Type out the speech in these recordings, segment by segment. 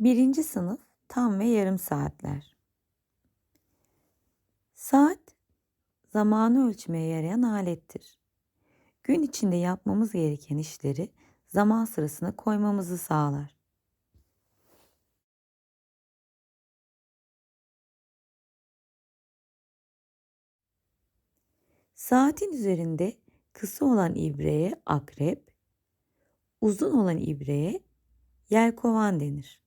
Birinci sınıf tam ve yarım saatler. Saat zamanı ölçmeye yarayan alettir. Gün içinde yapmamız gereken işleri zaman sırasına koymamızı sağlar. Saatin üzerinde kısa olan ibreye akrep, uzun olan ibreye yelkovan denir.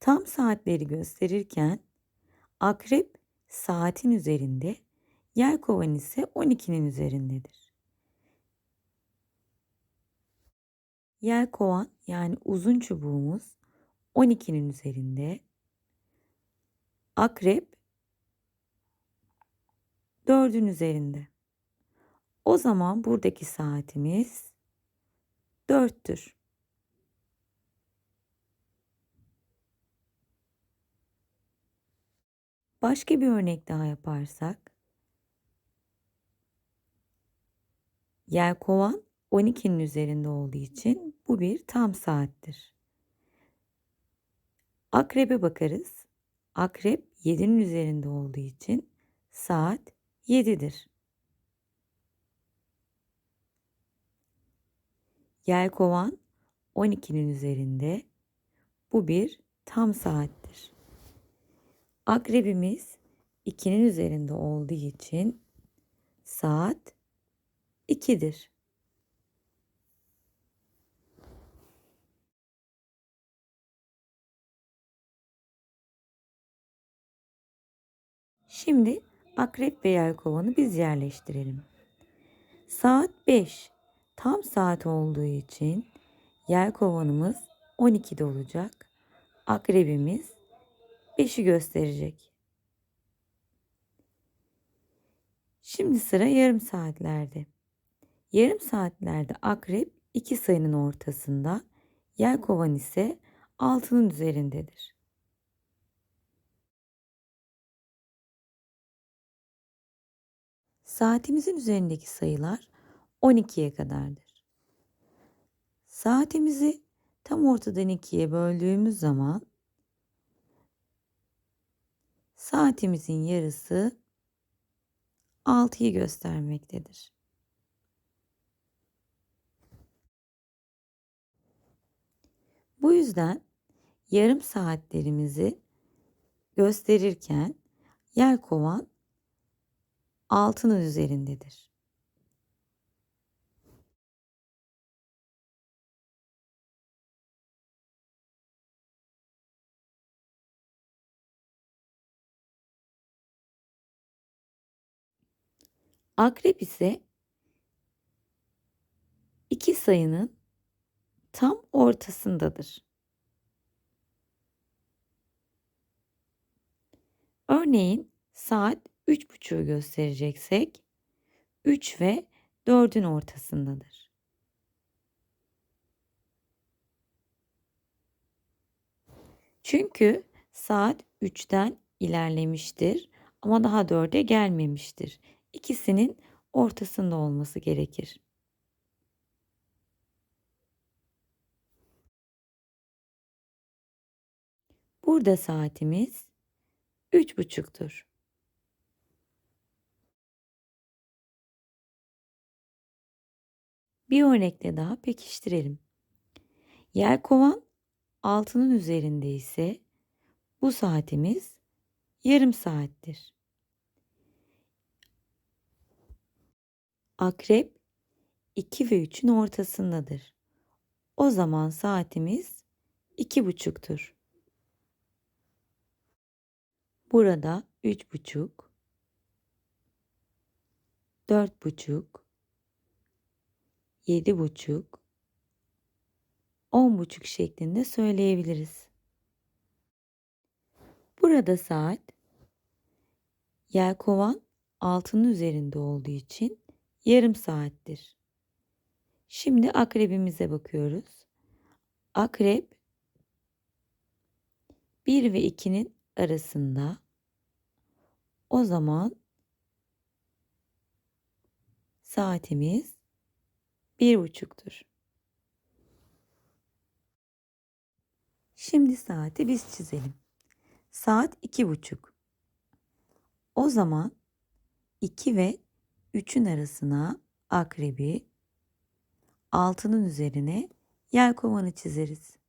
Tam saatleri gösterirken akrep saatin üzerinde, yelkovan ise 12'nin üzerindedir. Yelkovan yani uzun çubuğumuz 12'nin üzerinde. Akrep 4'ün üzerinde. O zaman buradaki saatimiz 4'tür. Başka bir örnek daha yaparsak. Yelkovan 12'nin üzerinde olduğu için bu bir tam saattir. Akrebe bakarız. Akrep 7'nin üzerinde olduğu için saat 7'dir. Yelkovan 12'nin üzerinde. Bu bir tam saattir. Akrebimiz 2'nin üzerinde olduğu için saat 2'dir. Şimdi akrep ve yelkovanı biz yerleştirelim. Saat 5. Tam saat olduğu için yelkovanımız 12'de olacak. Akrebimiz 5'i gösterecek. Şimdi sıra yarım saatlerde. Yarım saatlerde akrep iki sayının ortasında, yelkovan ise altının üzerindedir. Saatimizin üzerindeki sayılar 12'ye kadardır. Saatimizi tam ortadan ikiye böldüğümüz zaman saatimizin yarısı 6'yı göstermektedir. Bu yüzden yarım saatlerimizi gösterirken yelkovan altının üzerindedir. Akrep ise iki sayının tam ortasındadır. Örneğin saat üç buçuğu göstereceksek 3 ve 4'ün ortasındadır. Çünkü saat 3'ten ilerlemiştir ama daha 4'e gelmemiştir. İkisinin ortasında olması gerekir. Burada saatimiz üç buçuktur. Bir örnekle daha pekiştirelim. Yelkovan altının üzerinde ise bu saatimiz yarım saattir. Akrep 2 ve 3'ün ortasındadır. O zaman saatimiz iki buçuktur. Burada üç buçuk, dört buçuk, yedi buçuk, on buçuk şeklinde söyleyebiliriz. Burada saat yelkovan altının üzerinde olduğu için yarım saattir. Şimdi akrebimize bakıyoruz. Akrep 1 ve 2'nin arasında. O zaman saatimiz bir buçuktur. Şimdi saati biz çizelim. Saat iki buçuk. O zaman 2 ve 3'ün arasına akrebi, altının üzerine yelkovanı çizeriz.